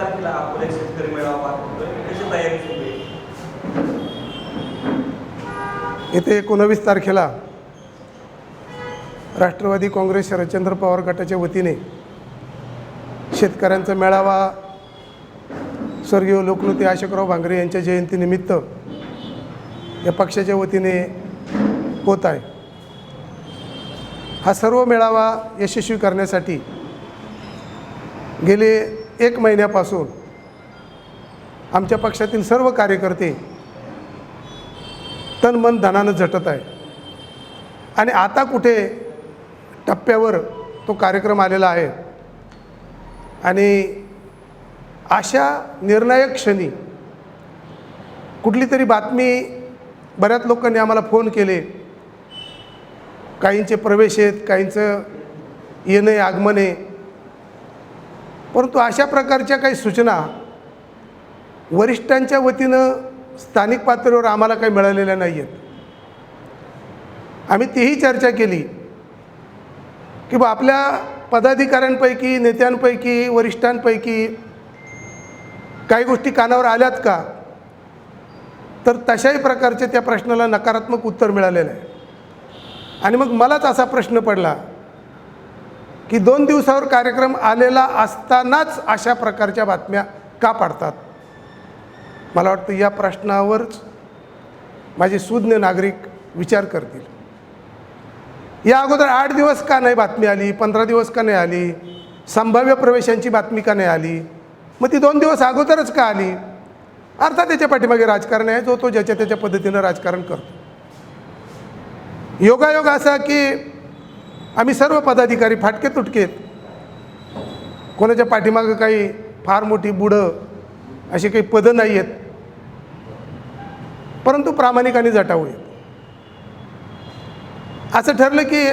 तारखेला अकोल्यात शेतकरी मेळावा पार पडतोय कशी तयारी सुरू आहे. येथे एकोणवीस तारखेला राष्ट्रवादी काँग्रेस शरदचंद्र पवार गटाच्या वतीने शेतकऱ्यांचा मेळावा स्वर्गीय लोकनेते अशोकराव भांगरे यांच्या जयंतीनिमित्त या पक्षाच्या वतीने होत आहे. हा सर्व मेळावा यशस्वी करण्यासाठी गेले एक महिन्यापासून आमच्या पक्षातील सर्व कार्यकर्ते तन मन धनानं झटत आहे आणि आता कुठे टप्प्यावर तो कार्यक्रम आलेला आहे. आणि अशा निर्णायक क्षणी कुठली तरी बातमी बऱ्याच लोकांनी आम्हाला फोन केले. काहींचे प्रवेश आहेत काहींचं येणं आगमन आहे. परंतु अशा प्रकारच्या काही सूचना वरिष्ठांच्या वतीनं स्थानिक पातळीवर आम्हाला काही मिळालेल्या नाही आहेत आम्ही तीही चर्चा केली की बा आपल्या पदाधिकाऱ्यांपैकी नेत्यांपैकी वरिष्ठांपैकी काही गोष्टी कानावर आल्यात का? तर तशाही प्रकारचे त्या प्रश्नाला नकारात्मक उत्तर मिळालेलं आहे. आणि मग मलाच असा प्रश्न पडला की दोन दिवसावर कार्यक्रम आलेला असतानाच अशा प्रकारच्या बातम्या का पाडतात? मला वाटतं या प्रश्नावरच माझे सुज्ञ नागरिक विचार करतील. या अगोदर आठ दिवस का नाही बातमी आली पंधरा दिवस का नाही आली संभाव्य प्रवेशांची बातमी का नाही आली मग ती दोन दिवस अगोदरच का आली? अर्थात त्याच्या पाठीमागे राजकारण आहे जो तो ज्याच्या त्याच्या पद्धतीनं राजकारण करतो. योगायोग असा की आम्ही सर्व पदाधिकारी फाटके तुटकेत. कोणाच्या पाठीमागं काही फार मोठी बुडं अशी काही पदं नाही आहेत परंतु प्रामाणिकाने जटावू असं ठरलं की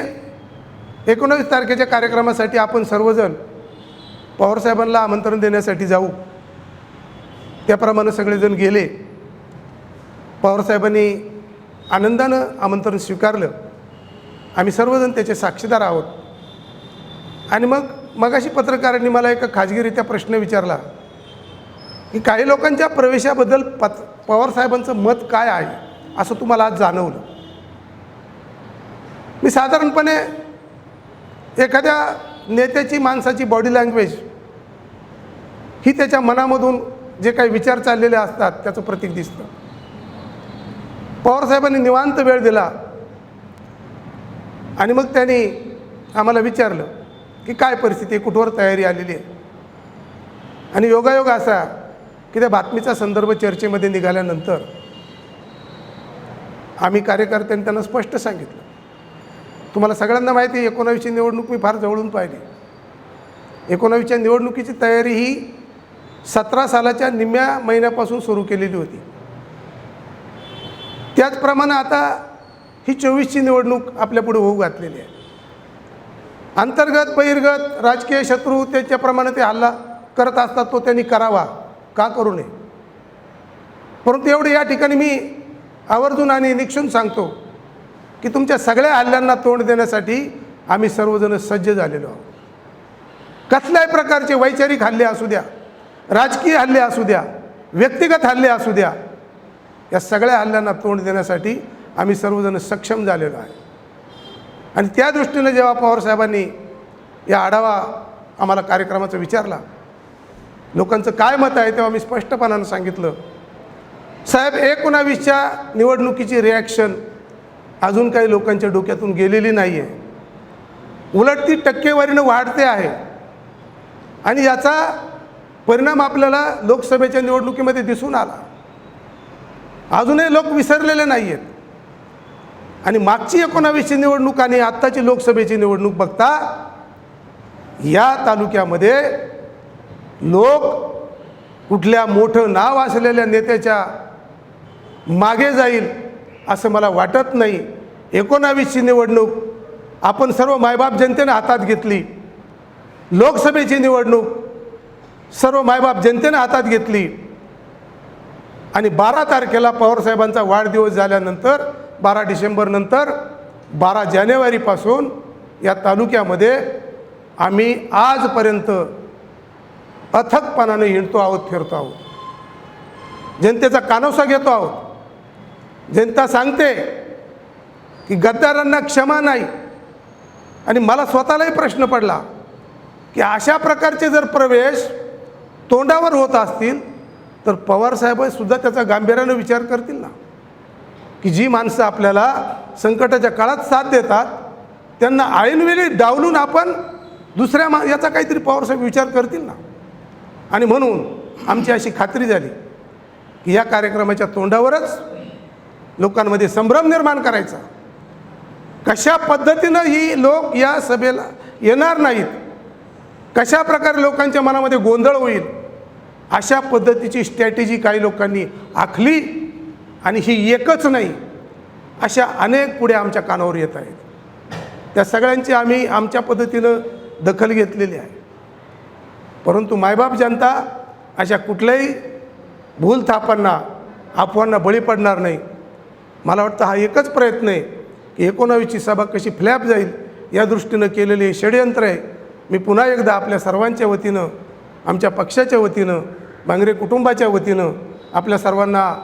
एकोणावीस तारखेच्या कार्यक्रमासाठी आपण सर्वजण पवारसाहेबांना आमंत्रण देण्यासाठी जाऊ. त्याप्रमाणे सगळेजण गेले. पवारसाहेबांनी आनंदानं आमंत्रण स्वीकारलं. आम्ही सर्वजण त्याचे साक्षीदार आहोत. आणि मग मगाशी पत्रकारांनी मला एका खाजगीरित्या प्रश्न विचारला की काही लोकांच्या प्रवेशाबद्दल पत पवारसाहेबांचं मत काय आहे असं तुम्हाला आज जाणवलं? मी साधारणपणे एखाद्या नेत्याची माणसाची बॉडी लँग्वेज ही त्याच्या मनामधून जे काही विचार चाललेले असतात त्याचं प्रतीक दिसतं. पवारसाहेबांनी निवांत वेळ दिला. आणि मग त्यांनी आम्हाला विचारलं की काय परिस्थिती कुठवर तयारी आलेली आहे? आणि योगायोग असा की त्या बातमीचा संदर्भ चर्चेमध्ये निघाल्यानंतर आम्ही कार्यकर्त्यांनी त्यांना स्पष्ट सांगितलं. तुम्हाला सगळ्यांना माहिती आहे एकोणावीसची निवडणूक मी फार जवळून पाहिली. एकोणावीसच्या निवडणुकीची तयारी ही सतरा सालाच्या निम्म्या महिन्यापासून सुरू केलेली होती. त्याचप्रमाणे आता ही चोवीसची निवडणूक आपल्यापुढे होऊ घातलेली आहे. अंतर्गत बहिर्गत राजकीय शत्रू त्याच्याप्रमाणे ते हल्ला करत असतात तो त्यांनी करावा. का करू नये? परंतु एवढे या ठिकाणी मी आवर्जून आणि निक्षून सांगतो की तुमच्या सगळ्या हल्ल्यांना तोंड देण्यासाठी आम्ही सर्वजण सज्ज झालेलो आहोत. कसल्याही प्रकारचे वैचारिक हल्ले असू द्या राजकीय हल्ले असू द्या व्यक्तिगत हल्ले असू द्या या सगळ्या हल्ल्यांना तोंड देण्यासाठी आम्ही सर्वजण सक्षम झालेलो आहे. आणि त्या दृष्टीनं जेव्हा पवारसाहेबांनी या आढावा आम्हाला कार्यक्रमाचा विचारला लोकांचं काय मत आहे तेव्हा मी स्पष्टपणानं सांगितलं साहेब एकोणावीसच्या निवडणुकीची रिॲक्शन अजून काही लोकांच्या डोक्यातून गेलेली नाही आहे उलट ती टक्केवारीनं वाढते आहे. आणि याचा परिणाम आपल्याला लोकसभेच्या निवडणुकीमध्ये दिसून आला. अजूनही लोक विसरलेले नाही आहेत आणि मागची एकोणावीसची निवडणूक आणि आत्ताची लोकसभेची निवडणूक बघता या तालुक्यामध्ये लोक कुठल्या मोठं नाव असलेल्या नेत्याच्या मागे जाईल असं मला वाटत नाही. एकोणावीसची निवडणूक आपण सर्व मायबाप जनतेनं हातात घेतली. लोकसभेची निवडणूक सर्व मायबाप जनतेनं हातात घेतली. आणि बारा तारखेला पवारसाहेबांचा वाढदिवस झाल्यानंतर बारा डिसेंबरनंतर बारा जानेवारीपासून या तालुक्यामध्ये आम्ही आजपर्यंत अथकपणाने हिंडतो आहोत फिरतो आहोत. जनतेचा कानोसा घेतो आहोत. जनता सांगते की गद्दारांना क्षमा नाही. आणि मला स्वतःलाही प्रश्न पडला की अशा प्रकारचे जर प्रवेश तोंडावर होत असतील तर पवारसाहेबसुद्धा त्याचा गांभीर्यानं विचार करतील ना. की जी माणसं आपल्याला संकटाच्या काळात साथ देतात त्यांना ऐनवेळी डावलून आपण दुसऱ्या मा याचा काहीतरी पवारसाहेब विचार करतील ना. आणि म्हणून आमची अशी खात्री झाली की या कार्यक्रमाच्या तोंडावरच लोकांमध्ये संभ्रम निर्माण करायचा. कशा पद्धतीनं ही लोक या सभेला येणार नाहीत कशा प्रकारे लोकांच्या मनामध्ये गोंधळ होईल अशा पद्धतीची स्ट्रॅटेजी काही लोकांनी आखली. आणि ही एकच नाही अशा अनेक पुढे आमच्या कानावर येत आहेत. त्या सगळ्यांची आम्ही आमच्या पद्धतीनं दखल घेतलेली आहे. परंतु मायबाप जनता अशा कुठल्याही भूलथापांना अफवांना बळी पडणार नाही. मला वाटतं हा एकच प्रयत्न आहे की एकोणावीसची सभा कशी फ्लॅप जाईल या दृष्टीनं केलेले हे षडयंत्र आहे. मी पुन्हा एकदा आपल्या सर्वांच्या वतीनं आमच्या पक्षाच्या वतीनं बांगरे कुटुंबाच्या वतीनं आपल्या सर्वांना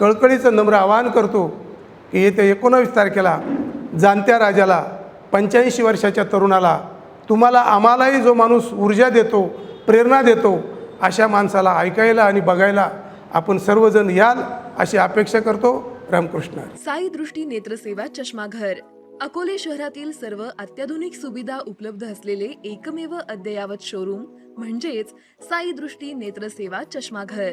कळकळीचं नम्र आवाहन करतो की येत्या एकोणावीस तारखेला जाणत्या राजाला पंच्याऐंशी वर्षाच्या तरुणाला तुम्हाला आम्हालाही जो माणूस ऊर्जा देतो प्रेरणा देतो अशा माणसाला ऐकायला आणि बघायला आपण सर्वजण याल अशी अपेक्षा करतो. रामकृष्ण. साई दृष्टी नेत्रसेवा चष्माघर अकोले शहरातील सर्व अत्याधुनिक सुविधा उपलब्ध असलेले एकमेव अद्ययावत शोरूम म्हणजेच साई दृष्टी नेत्रसेवा चष्माघर